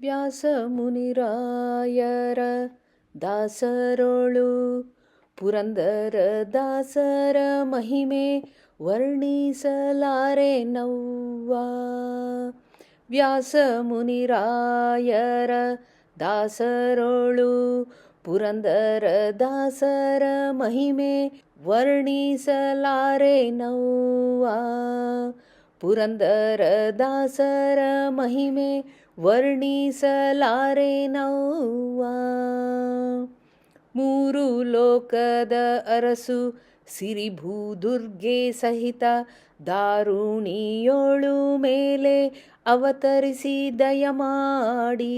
ವ್ಯಾಸ ಮುನಿರಾಯರ ದಾಸರೋಳು, ಪುರಂದರ ದಾಸರ ಮಹಿಮೆ ವರ್ಣಿಸಲಾರೆ ನವ್ವ. ವ್ಯಾಸ ಮುನಿರಾಯರ ದಾಸರೋಳು, ಪುರಂದರ ದಾಸರ ಮಹಿಮೆ ವರ್ಣಿಸಲಾರೆ ನವ್ವ. ಪುರಂದರ ದಾಸರ ಮಹಿಮೆ ವರ್ಣಿಸಲಾರೆ ಮೂರು ಲೋಕದ ಅರಸು ಸಿರಿಭೂದುರ್ಗೆ ಸಹಿತ ದಾರುಣಿಯೋಳು ಮೇಲೆ ಅವತರಿಸಿ ದಯಮಾಡಿ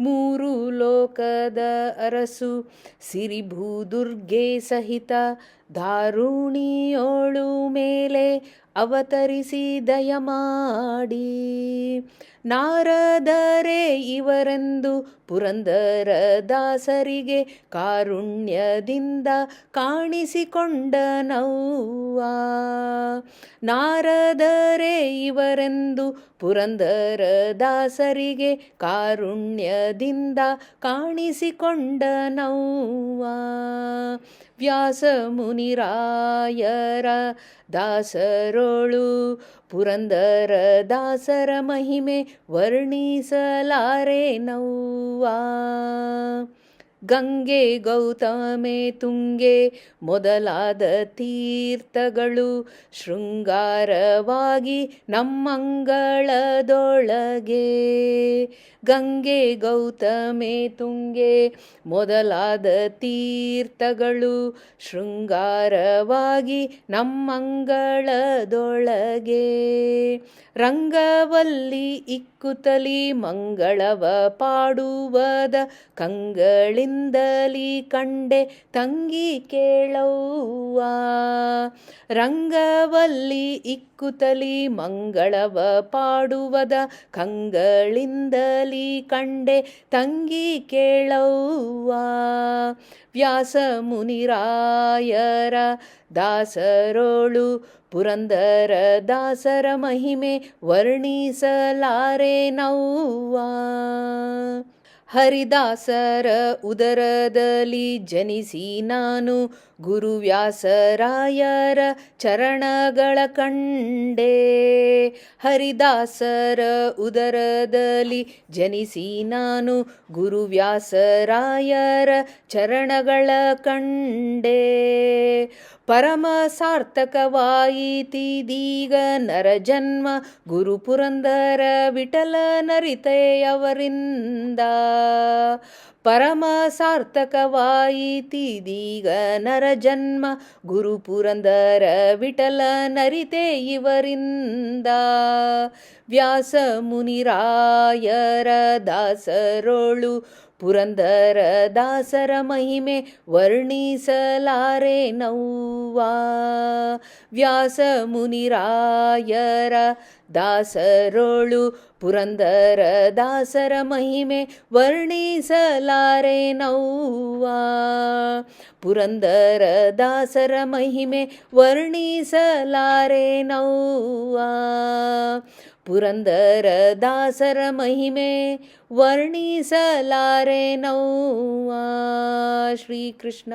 ಮೂರು ಲೋಕದ ಅರಸು ಸಿರಿಭೂದುರ್ಗೆ ಸಹಿತ ದಾರುಣಿಯೋಳು ಮೇಲೆ ಅವತರಿಸಿ ದಯಮಾಡಿ ನಾರದರೆ ಇವರೆಂದು ಪುರಂದರ ದಾಸರಿಗೆ ಕಾರುಣ್ಯದಿಂದ ಕಾಣಿಸಿಕೊಂಡ ನಾರದರೇ ಇವರೆಂದು ಪುರಂದರ ದಾಸರಿಗೆ ಕಾರುಣ್ಯದಿಂದ ಕಾಣಿಸಿಕೊಂಡ ನವ್ವ. ವ್ಯಾಸ ಮುನಿರಾಯರ ದಾಸರೋಳು ಪುರಂದರ ದಾಸರ ಮಹಿಮೆ ವರ್ಣಿಸಲಾರೆ ನೌವಾ ಗಂಗೆ ಗೌತಮೆ ತುಂಗೆ ಮೊದಲಾದ ತೀರ್ಥಗಳು ಶೃಂಗಾರವಾಗಿ ನಮ್ಮಂಗಳದೊಳಗೆ. ಗಂಗೆ ಗೌತಮೆ ತುಂಗೆ ಮೊದಲಾದ ತೀರ್ಥಗಳು ಶೃಂಗಾರವಾಗಿ ನಮ್ಮಂಗಳದೊಳಗೆ. ರಂಗವಲ್ಲಿ ಇಕ್ಕುತಲಿ ಮಂಗಳವ ಪಾಡುವದ ಕಂಗಳಿಂದಲಿ ಕಂಡೆ ತಂಗಿ ಕೇಳುವ ರಂಗವಲ್ಲಿ ಇಕ್ಕುತಲಿ ಮಂಗಳವ ಪಾಡುವದ ಕಂಗಳಿಂದಲಿ ಕಂಡೆ ತಂಗಿ ಕೇಳವ್ವ. ವ್ಯಾಸ ಮುನಿರಾಯರ ದಾಸರೋಳು ಪುರಂದರ ದಾಸರ ಮಹಿಮೆ ವರ್ಣಿಸಲಾರೆ ನವ್ವ. ಹರಿದಾಸರ ಉದರದಲ್ಲಿ ಜನಿಸಿ ನಾನು ಗುರುವ್ಯಾಸರಾಯರ ಚರಣಗಳ ಕಂಡೆ. ಹರಿದಾಸರ ಉದರದಲ್ಲಿ ಜನಿಸಿ ನಾನು ಗುರುವ್ಯಾಸರಾಯರ ಚರಣಗಳ ಕಂಡೆ. ಪರಮ ಸಾರ್ಥಕವಾಯಿತಿದೀಗ ನರಜನ್ಮ ಗುರು ಪುರಂದರ ವಿಠಲ ನರಿತೆಯವರಿಂದ ಪರಮ ಸಾರ್ಥಕವಾಯಿತಿದೀಗ ನರಜನ್ಮ ಗುರು ಪುರಂದರ ವಿಠಲ ನರಿತೆ ಇವರಿಂದ. ವ್ಯಾಸ ಮುನಿರಾಯರ ದಾಸರೋಳು ಪುರಂದರ ದಾಸರ ಮಹಿಮೆ ವರ್ಣಿಸಲಾರೆ ನವ್ವ ವ್ಯಾಸ ಮುನಿರಾಯರ ದಾಸರೋಳು ಪುರಂದರ ದಾಸರ ಮಹಿಮೆ ವರ್ಣಿಸಲಾರೆ ನವ್ವ ಪುರಂದರ ದಾಸರ ಮಹಿಮೆ ವರ್ಣಿಸಲಾರೆ ನವ್ವ ಪುರಂದರ ದಾಸರ ಮಹಿಮೆ ವರ್ಣಿಸಲಾರೆ ನವ್ವ ಶ್ರೀಕೃಷ್ಣಾರ್ಪಣಮಸ್ತು